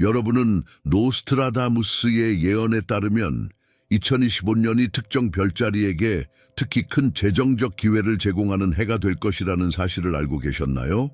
여러분은 노스트라다무스의 예언에 따르면 2025년이 특정 별자리에게 특히 큰 재정적 기회를 제공하는 해가 될 것이라는 사실을 알고 계셨나요?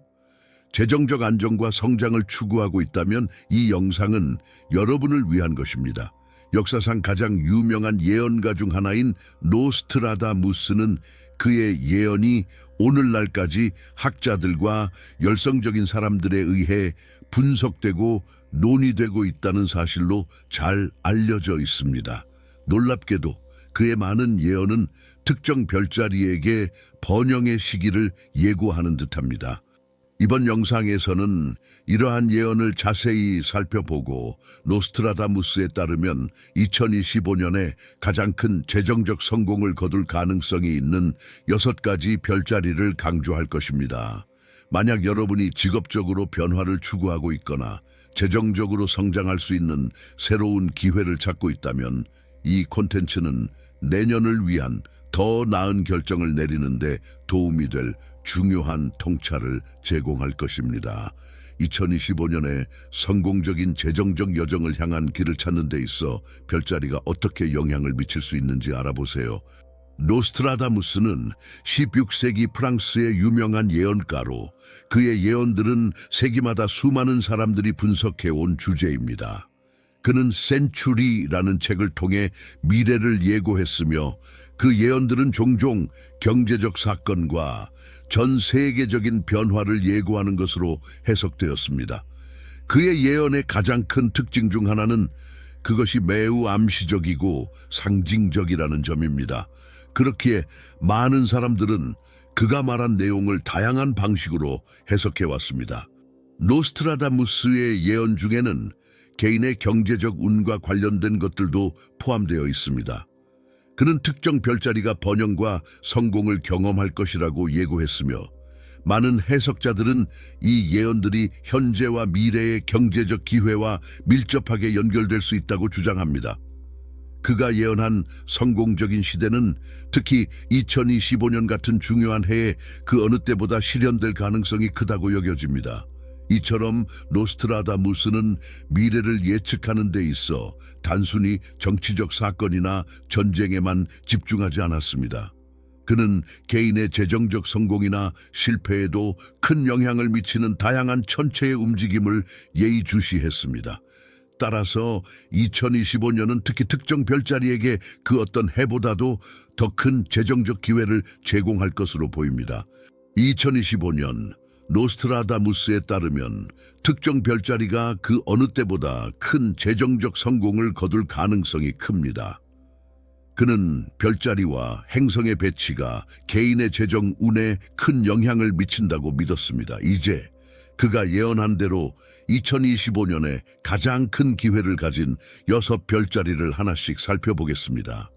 재정적 안정과 성장을 추구하고 있다면 이 영상은 여러분을 위한 것입니다. 역사상 가장 유명한 예언가 중 하나인 노스트라다무스는 그의 예언이 오늘날까지 학자들과 열성적인 사람들에 의해 분석되고 논의되고 있다는 사실로 잘 알려져 있습니다. 놀랍게도 그의 많은 예언은 특정 별자리에게 번영의 시기를 예고하는 듯합니다. 이번 영상에서는 이러한 예언을 자세히 살펴보고 노스트라다무스에 따르면 2025년에 가장 큰 재정적 성공을 거둘 가능성이 있는 여섯 가지 별자리를 강조할 것입니다. 만약 여러분이 직업적으로 변화를 추구하고 있거나 재정적으로 성장할 수 있는 새로운 기회를 찾고 있다면 이 콘텐츠는 내년을 위한 더 나은 결정을 내리는데 도움이 될 중요한 통찰을 제공할 것입니다. 2025년에 성공적인 재정적 여정을 향한 길을 찾는 데 있어 별자리가 어떻게 영향을 미칠 수 있는지 알아보세요. 노스트라다무스는 16세기 프랑스의 유명한 예언가로 그의 예언들은 세기마다 수많은 사람들이 분석해온 주제입니다. 그는 센츄리라는 책을 통해 미래를 예고했으며 그 예언들은 종종 경제적 사건과 전 세계적인 변화를 예고하는 것으로 해석되었습니다. 그의 예언의 가장 큰 특징 중 하나는 그것이 매우 암시적이고 상징적이라는 점입니다. 그렇기에 많은 사람들은 그가 말한 내용을 다양한 방식으로 해석해 왔습니다. 노스트라다무스의 예언 중에는 개인의 경제적 운과 관련된 것들도 포함되어 있습니다. 그는 특정 별자리가 번영과 성공을 경험할 것이라고 예고했으며 많은 해석자들은 이 예언들이 현재와 미래의 경제적 기회와 밀접하게 연결될 수 있다고 주장합니다. 그가 예언한 성공적인 시대는 특히 2025년 같은 중요한 해에 그 어느 때보다 실현될 가능성이 크다고 여겨집니다. 이처럼 노스트라다무스는 미래를 예측하는 데 있어 단순히 정치적 사건이나 전쟁에만 집중하지 않았습니다. 그는 개인의 재정적 성공이나 실패에도 큰 영향을 미치는 다양한 천체의 움직임을 예의주시했습니다. 따라서 2025년은 특히 특정 별자리에게 그 어떤 해보다도 더 큰 재정적 기회를 제공할 것으로 보입니다. 2025년 노스트라다무스에 따르면 특정 별자리가 그 어느 때보다 큰 재정적 성공을 거둘 가능성이 큽니다. 그는 별자리와 행성의 배치가 개인의 재정 운에 큰 영향을 미친다고 믿었습니다. 이제 그가 예언한 대로 2025년에 가장 큰 기회를 가진 여섯 별자리를 하나씩 살펴보겠습니다.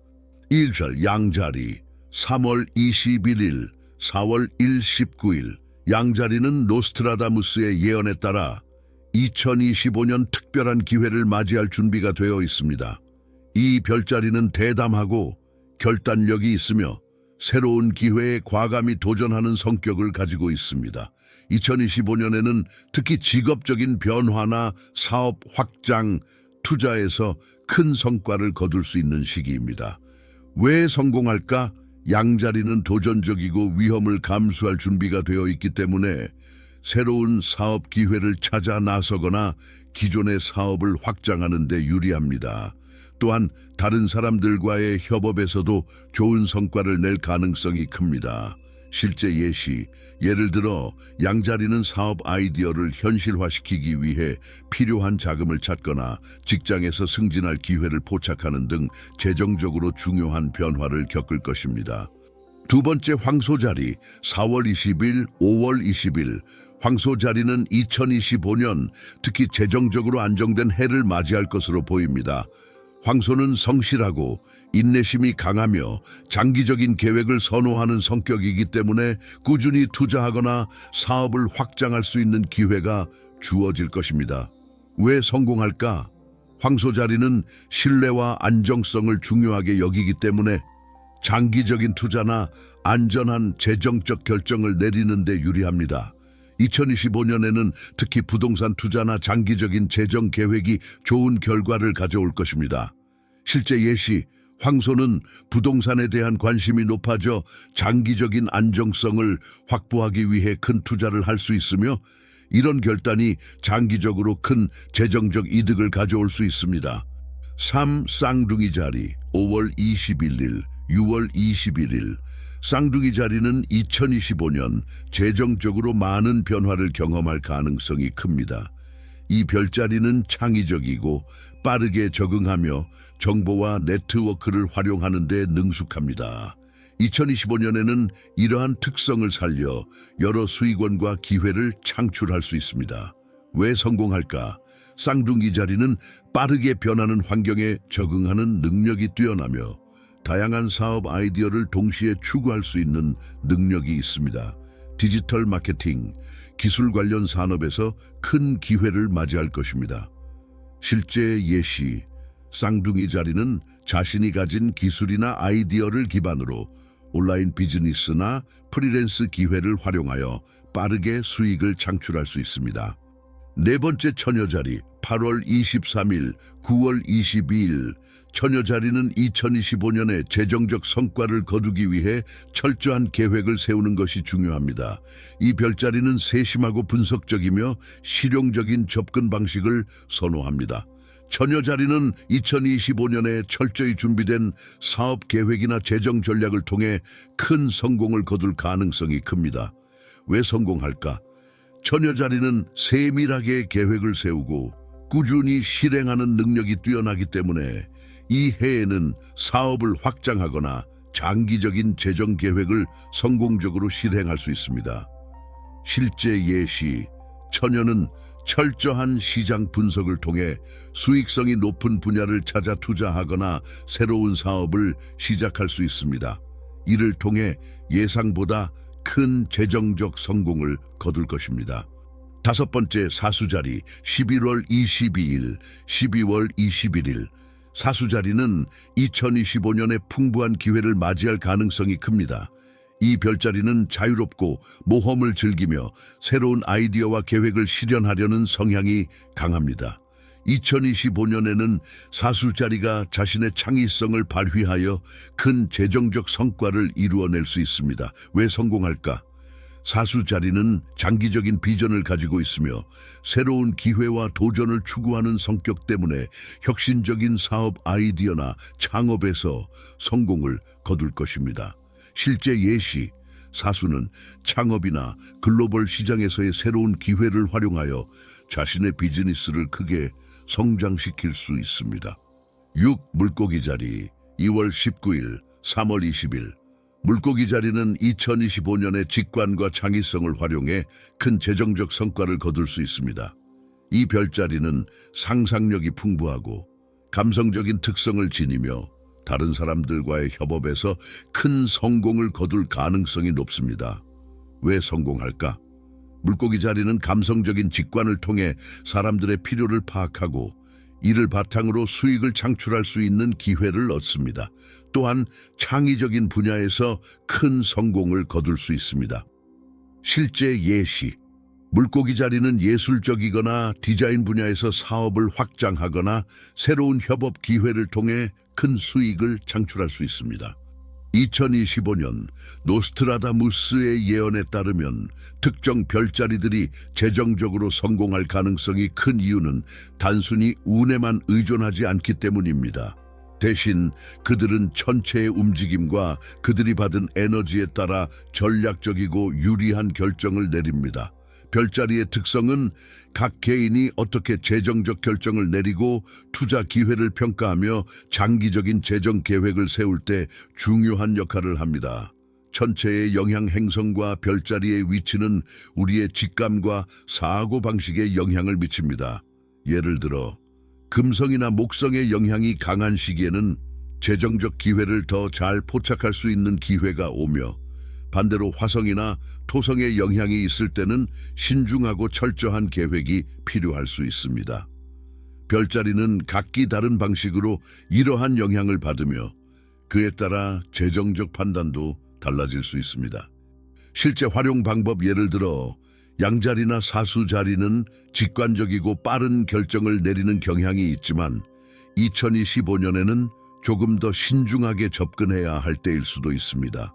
1절 양자리 3월 21일, 4월 1, 19일 양자리는 노스트라다무스의 예언에 따라 2025년 특별한 기회를 맞이할 준비가 되어 있습니다. 이 별자리는 대담하고 결단력이 있으며 새로운 기회에 과감히 도전하는 성격을 가지고 있습니다. 2025년에는 특히 직업적인 변화나 사업 확장, 투자에서 큰 성과를 거둘 수 있는 시기입니다. 왜 성공할까? 양자리는 도전적이고 위험을 감수할 준비가 되어 있기 때문에 새로운 사업 기회를 찾아 나서거나 기존의 사업을 확장하는 데 유리합니다. 또한 다른 사람들과의 협업에서도 좋은 성과를 낼 가능성이 큽니다. 실제 예시, 예를 들어 양자리는 사업 아이디어를 현실화시키기 위해 필요한 자금을 찾거나 직장에서 승진할 기회를 포착하는 등 재정적으로 중요한 변화를 겪을 것입니다. 두 번째 황소자리 4월 20일, 5월 20일 황소자리는 2025년 특히 재정적으로 안정된 해를 맞이할 것으로 보입니다. 황소는 성실하고 인내심이 강하며 장기적인 계획을 선호하는 성격이기 때문에 꾸준히 투자하거나 사업을 확장할 수 있는 기회가 주어질 것입니다. 왜 성공할까? 황소 자리는 신뢰와 안정성을 중요하게 여기기 때문에 장기적인 투자나 안전한 재정적 결정을 내리는 데 유리합니다. 2025년에는 특히 부동산 투자나 장기적인 재정 계획이 좋은 결과를 가져올 것입니다. 실제 예시, 황소는 부동산에 대한 관심이 높아져 장기적인 안정성을 확보하기 위해 큰 투자를 할 수 있으며 이런 결단이 장기적으로 큰 재정적 이득을 가져올 수 있습니다. 3. 쌍둥이 자리 5월 21일, 6월 21일 쌍둥이 자리는 2025년 재정적으로 많은 변화를 경험할 가능성이 큽니다. 이 별자리는 창의적이고 빠르게 적응하며 정보와 네트워크를 활용하는 데 능숙합니다. 2025년에는 이러한 특성을 살려 여러 수익원과 기회를 창출할 수 있습니다. 왜 성공할까? 쌍둥이 자리는 빠르게 변하는 환경에 적응하는 능력이 뛰어나며 다양한 사업 아이디어를 동시에 추구할 수 있는 능력이 있습니다. 디지털 마케팅, 기술 관련 산업에서 큰 기회를 맞이할 것입니다. 실제 예시, 쌍둥이 자리는 자신이 가진 기술이나 아이디어를 기반으로 온라인 비즈니스나 프리랜스 기회를 활용하여 빠르게 수익을 창출할 수 있습니다. 네 번째 처녀 자리 8월 23일, 9월 22일 처녀 자리는 2025년에 재정적 성과를 거두기 위해 철저한 계획을 세우는 것이 중요합니다. 이 별자리는 세심하고 분석적이며 실용적인 접근 방식을 선호합니다. 처녀 자리는 2025년에 철저히 준비된 사업 계획이나 재정 전략을 통해 큰 성공을 거둘 가능성이 큽니다. 왜 성공할까? 처녀 자리는 세밀하게 계획을 세우고 꾸준히 실행하는 능력이 뛰어나기 때문에 이 해에는 사업을 확장하거나 장기적인 재정 계획을 성공적으로 실행할 수 있습니다. 실제 예시, 처녀는 철저한 시장 분석을 통해 수익성이 높은 분야를 찾아 투자하거나 새로운 사업을 시작할 수 있습니다. 이를 통해 예상보다 큰 재정적 성공을 거둘 것입니다. 다섯 번째 사수자리 11월 22일, 12월 21일 사수자리는 2025년에 풍부한 기회를 맞이할 가능성이 큽니다. 이 별자리는 자유롭고 모험을 즐기며 새로운 아이디어와 계획을 실현하려는 성향이 강합니다. 2025년에는 사수자리가 자신의 창의성을 발휘하여 큰 재정적 성과를 이루어낼 수 있습니다. 왜 성공할까? 사수자리는 장기적인 비전을 가지고 있으며 새로운 기회와 도전을 추구하는 성격 때문에 혁신적인 사업 아이디어나 창업에서 성공을 거둘 것입니다. 실제 예시, 사수는 창업이나 글로벌 시장에서의 새로운 기회를 활용하여 자신의 비즈니스를 크게 성장시킬 수 있습니다. 6. 물고기 자리 2월 19일, 3월 20일 물고기 자리는 2025년의 직관과 창의성을 활용해 큰 재정적 성과를 거둘 수 있습니다. 이 별자리는 상상력이 풍부하고 감성적인 특성을 지니며 다른 사람들과의 협업에서 큰 성공을 거둘 가능성이 높습니다. 왜 성공할까? 물고기 자리는 감성적인 직관을 통해 사람들의 필요를 파악하고 이를 바탕으로 수익을 창출할 수 있는 기회를 얻습니다. 또한 창의적인 분야에서 큰 성공을 거둘 수 있습니다. 실제 예시 물고기 자리는 예술적이거나 디자인 분야에서 사업을 확장하거나 새로운 협업 기회를 통해 큰 수익을 창출할 수 있습니다. 2025년 노스트라다무스의 예언에 따르면 특정 별자리들이 재정적으로 성공할 가능성이 큰 이유는 단순히 운에만 의존하지 않기 때문입니다. 대신 그들은 천체의 움직임과 그들이 받은 에너지에 따라 전략적이고 유리한 결정을 내립니다. 별자리의 특성은 각 개인이 어떻게 재정적 결정을 내리고 투자 기회를 평가하며 장기적인 재정 계획을 세울 때 중요한 역할을 합니다. 천체의 영향 행성과 별자리의 위치는 우리의 직감과 사고 방식에 영향을 미칩니다. 예를 들어 금성이나 목성의 영향이 강한 시기에는 재정적 기회를 더 잘 포착할 수 있는 기회가 오며 반대로 화성이나 토성의 영향이 있을 때는 신중하고 철저한 계획이 필요할 수 있습니다. 별자리는 각기 다른 방식으로 이러한 영향을 받으며 그에 따라 재정적 판단도 달라질 수 있습니다. 실제 활용 방법 예를 들어 양자리나 사수 자리는 직관적이고 빠른 결정을 내리는 경향이 있지만 2025년에는 조금 더 신중하게 접근해야 할 때일 수도 있습니다.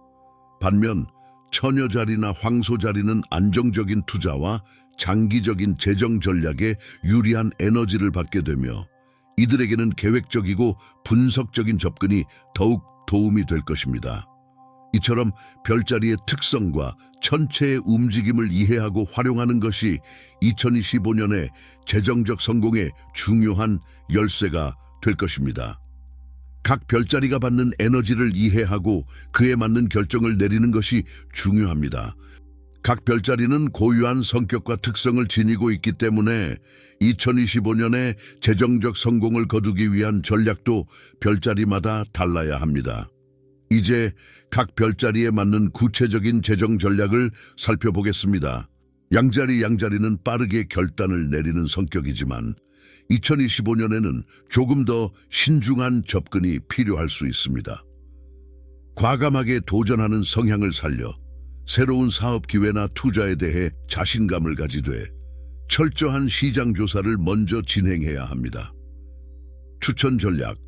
반면 처녀 자리나 황소 자리는 안정적인 투자와 장기적인 재정 전략에 유리한 에너지를 받게 되며 이들에게는 계획적이고 분석적인 접근이 더욱 도움이 될 것입니다. 이처럼 별자리의 특성과 천체의 움직임을 이해하고 활용하는 것이 2025년의 재정적 성공의 중요한 열쇠가 될 것입니다. 각 별자리가 받는 에너지를 이해하고 그에 맞는 결정을 내리는 것이 중요합니다. 각 별자리는 고유한 성격과 특성을 지니고 있기 때문에 2025년에 재정적 성공을 거두기 위한 전략도 별자리마다 달라야 합니다. 이제 각 별자리에 맞는 구체적인 재정 전략을 살펴보겠습니다. 양자리 양자리는 빠르게 결단을 내리는 성격이지만 2025년에는 조금 더 신중한 접근이 필요할 수 있습니다. 과감하게 도전하는 성향을 살려 새로운 사업 기회나 투자에 대해 자신감을 가지되 철저한 시장 조사를 먼저 진행해야 합니다. 추천 전략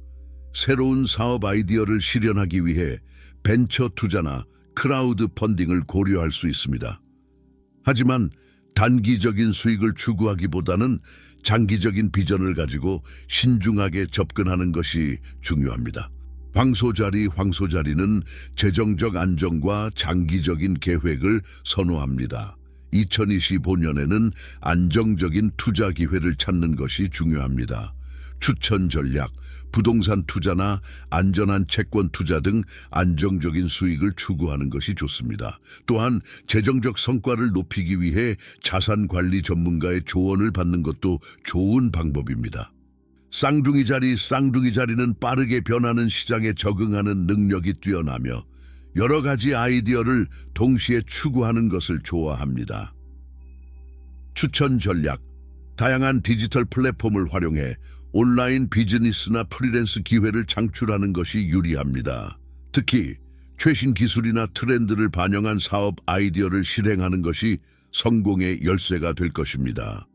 새로운 사업 아이디어를 실현하기 위해 벤처 투자나 크라우드 펀딩을 고려할 수 있습니다. 하지만 단기적인 수익을 추구하기보다는 장기적인 비전을 가지고 신중하게 접근하는 것이 중요합니다. 황소자리 황소자리는 재정적 안정과 장기적인 계획을 선호합니다. 2025년에는 안정적인 투자 기회를 찾는 것이 중요합니다. 추천 전략, 부동산 투자나 안전한 채권 투자 등 안정적인 수익을 추구하는 것이 좋습니다. 또한 재정적 성과를 높이기 위해 자산 관리 전문가의 조언을 받는 것도 좋은 방법입니다. 쌍둥이 자리, 쌍둥이 자리는 빠르게 변하는 시장에 적응하는 능력이 뛰어나며 여러 가지 아이디어를 동시에 추구하는 것을 좋아합니다. 추천 전략, 다양한 디지털 플랫폼을 활용해 온라인 비즈니스나 프리랜스 기회를 창출하는 것이 유리합니다. 특히 최신 기술이나 트렌드를 반영한 사업 아이디어를 실행하는 것이 성공의 열쇠가 될 것입니다.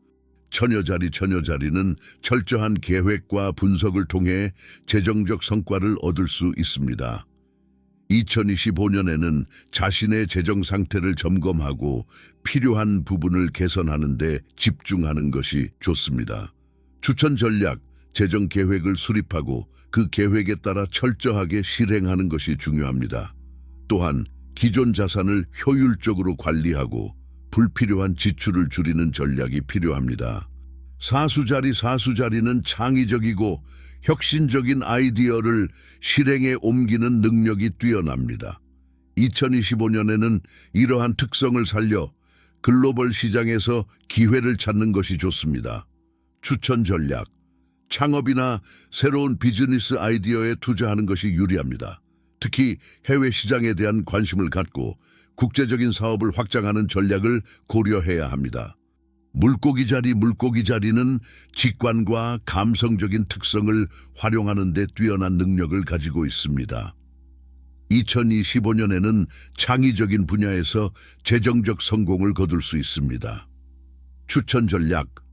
처녀자리 처녀자리는 철저한 계획과 분석을 통해 재정적 성과를 얻을 수 있습니다. 2025년에는 자신의 재정 상태를 점검하고 필요한 부분을 개선하는 데 집중하는 것이 좋습니다. 추천 전략, 재정 계획을 수립하고 그 계획에 따라 철저하게 실행하는 것이 중요합니다. 또한 기존 자산을 효율적으로 관리하고 불필요한 지출을 줄이는 전략이 필요합니다. 사수자리 사수자리는 창의적이고 혁신적인 아이디어를 실행에 옮기는 능력이 뛰어납니다. 2025년에는 이러한 특성을 살려 글로벌 시장에서 기회를 찾는 것이 좋습니다. 추천 전략, 창업이나 새로운 비즈니스 아이디어에 투자하는 것이 유리합니다. 특히 해외 시장에 대한 관심을 갖고 국제적인 사업을 확장하는 전략을 고려해야 합니다. 물고기 자리 물고기 자리는 직관과 감성적인 특성을 활용하는 데 뛰어난 능력을 가지고 있습니다. 2025년에는 창의적인 분야에서 재정적 성공을 거둘 수 있습니다. 추천 전략,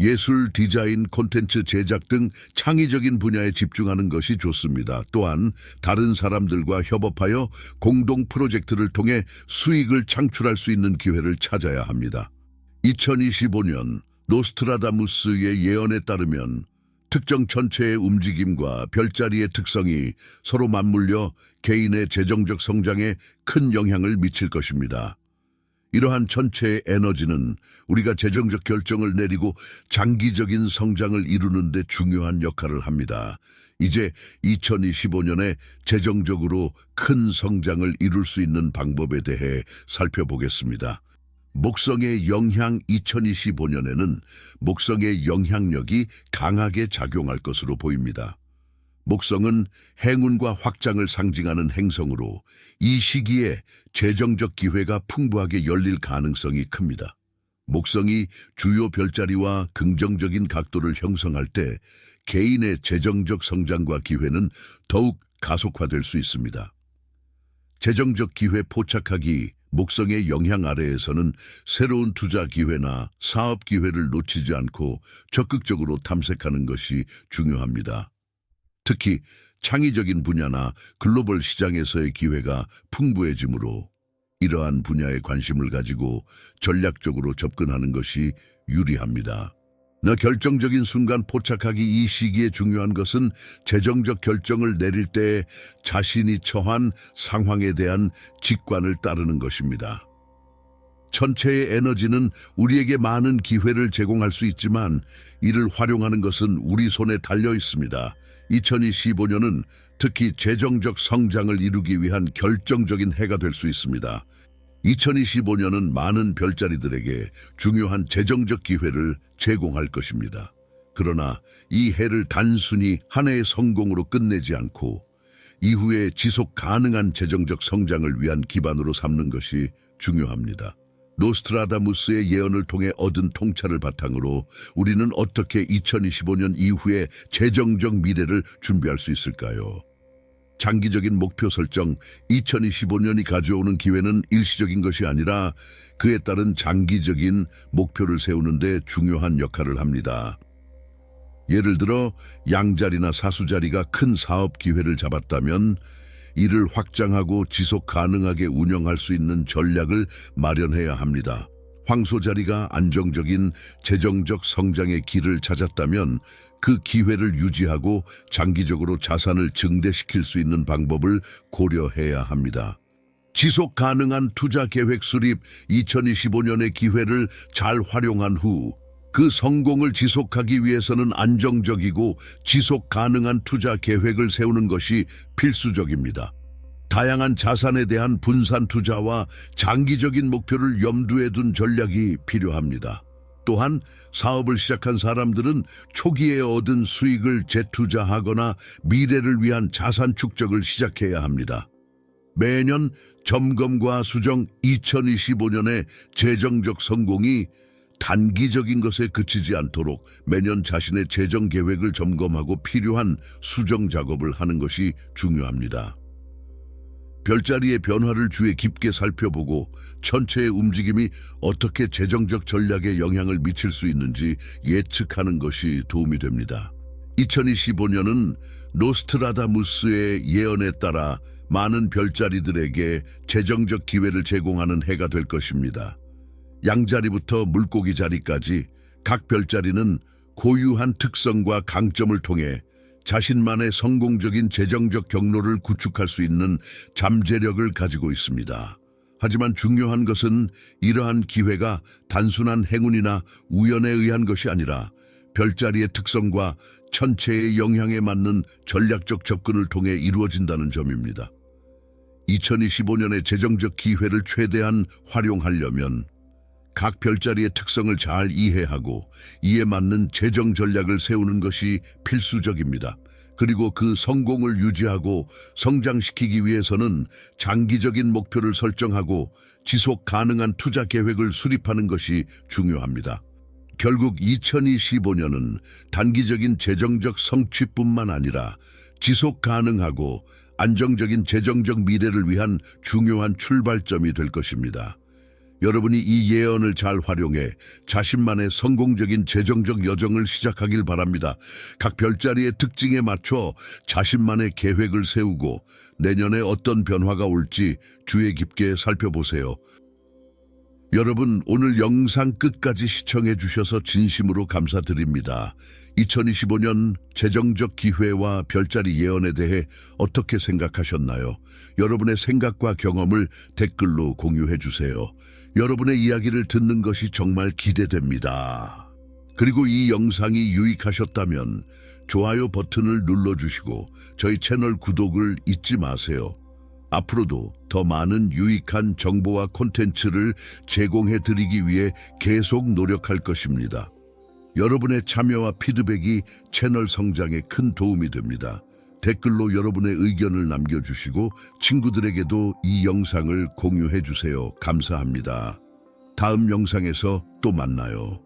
예술, 디자인, 콘텐츠 제작 등 창의적인 분야에 집중하는 것이 좋습니다. 또한 다른 사람들과 협업하여 공동 프로젝트를 통해 수익을 창출할 수 있는 기회를 찾아야 합니다. 2025년 노스트라다무스의 예언에 따르면 특정 천체의 움직임과 별자리의 특성이 서로 맞물려 개인의 재정적 성장에 큰 영향을 미칠 것입니다. 이러한 천체의 에너지는 우리가 재정적 결정을 내리고 장기적인 성장을 이루는 데 중요한 역할을 합니다. 이제 2025년에 재정적으로 큰 성장을 이룰 수 있는 방법에 대해 살펴보겠습니다. 목성의 영향 2025년에는 목성의 영향력이 강하게 작용할 것으로 보입니다. 목성은 행운과 확장을 상징하는 행성으로 이 시기에 재정적 기회가 풍부하게 열릴 가능성이 큽니다. 목성이 주요 별자리와 긍정적인 각도를 형성할 때 개인의 재정적 성장과 기회는 더욱 가속화될 수 있습니다. 재정적 기회 포착하기 목성의 영향 아래에서는 새로운 투자 기회나 사업 기회를 놓치지 않고 적극적으로 탐색하는 것이 중요합니다. 특히 창의적인 분야나 글로벌 시장에서의 기회가 풍부해지므로 이러한 분야에 관심을 가지고 전략적으로 접근하는 것이 유리합니다. 나 결정적인 순간 포착하기 이 시기에 중요한 것은 재정적 결정을 내릴 때 자신이 처한 상황에 대한 직관을 따르는 것입니다. 전체의 에너지는 우리에게 많은 기회를 제공할 수 있지만 이를 활용하는 것은 우리 손에 달려 있습니다. 2025년은 특히 재정적 성장을 이루기 위한 결정적인 해가 될 수 있습니다. 2025년은 많은 별자리들에게 중요한 재정적 기회를 제공할 것입니다. 그러나 이 해를 단순히 한 해의 성공으로 끝내지 않고 이후에 지속 가능한 재정적 성장을 위한 기반으로 삼는 것이 중요합니다. 노스트라다무스의 예언을 통해 얻은 통찰을 바탕으로 우리는 어떻게 2025년 이후에 재정적 미래를 준비할 수 있을까요? 장기적인 목표 설정, 2025년이 가져오는 기회는 일시적인 것이 아니라 그에 따른 장기적인 목표를 세우는 데 중요한 역할을 합니다. 예를 들어 양자리나 사수자리가 큰 사업 기회를 잡았다면 이를 확장하고 지속 가능하게 운영할 수 있는 전략을 마련해야 합니다. 황소 자리가 안정적인 재정적 성장의 길을 찾았다면 그 기회를 유지하고 장기적으로 자산을 증대시킬 수 있는 방법을 고려해야 합니다. 지속 가능한 투자 계획 수립 2025년의 기회를 잘 활용한 후 그 성공을 지속하기 위해서는 안정적이고 지속 가능한 투자 계획을 세우는 것이 필수적입니다. 다양한 자산에 대한 분산 투자와 장기적인 목표를 염두에 둔 전략이 필요합니다. 또한 사업을 시작한 사람들은 초기에 얻은 수익을 재투자하거나 미래를 위한 자산 축적을 시작해야 합니다. 매년 점검과 수정 2025년의 재정적 성공이 단기적인 것에 그치지 않도록 매년 자신의 재정 계획을 점검하고 필요한 수정 작업을 하는 것이 중요합니다. 별자리의 변화를 주에 깊게 살펴보고 전체의 움직임이 어떻게 재정적 전략에 영향을 미칠 수 있는지 예측하는 것이 도움이 됩니다. 2025년은 노스트라다무스의 예언에 따라 많은 별자리들에게 재정적 기회를 제공하는 해가 될 것입니다. 양자리부터 물고기 자리까지 각 별자리는 고유한 특성과 강점을 통해 자신만의 성공적인 재정적 경로를 구축할 수 있는 잠재력을 가지고 있습니다. 하지만 중요한 것은 이러한 기회가 단순한 행운이나 우연에 의한 것이 아니라 별자리의 특성과 천체의 영향에 맞는 전략적 접근을 통해 이루어진다는 점입니다. 2025년의 재정적 기회를 최대한 활용하려면 각 별자리의 특성을 잘 이해하고 이에 맞는 재정 전략을 세우는 것이 필수적입니다. 그리고 그 성공을 유지하고 성장시키기 위해서는 장기적인 목표를 설정하고 지속 가능한 투자 계획을 수립하는 것이 중요합니다. 결국 2025년은 단기적인 재정적 성취뿐만 아니라 지속 가능하고 안정적인 재정적 미래를 위한 중요한 출발점이 될 것입니다. 여러분이 이 예언을 잘 활용해 자신만의 성공적인 재정적 여정을 시작하길 바랍니다. 각 별자리의 특징에 맞춰 자신만의 계획을 세우고 내년에 어떤 변화가 올지 주의 깊게 살펴보세요. 여러분, 오늘 영상 끝까지 시청해 주셔서 진심으로 감사드립니다. 2025년 재정적 기회와 별자리 예언에 대해 어떻게 생각하셨나요? 여러분의 생각과 경험을 댓글로 공유해 주세요. 여러분의 이야기를 듣는 것이 정말 기대됩니다. 그리고 이 영상이 유익하셨다면 좋아요 버튼을 눌러주시고 저희 채널 구독을 잊지 마세요. 앞으로도 더 많은 유익한 정보와 콘텐츠를 제공해 드리기 위해 계속 노력할 것입니다. 여러분의 참여와 피드백이 채널 성장에 큰 도움이 됩니다. 댓글로 여러분의 의견을 남겨주시고 친구들에게도 이 영상을 공유해 주세요. 감사합니다. 다음 영상에서 또 만나요.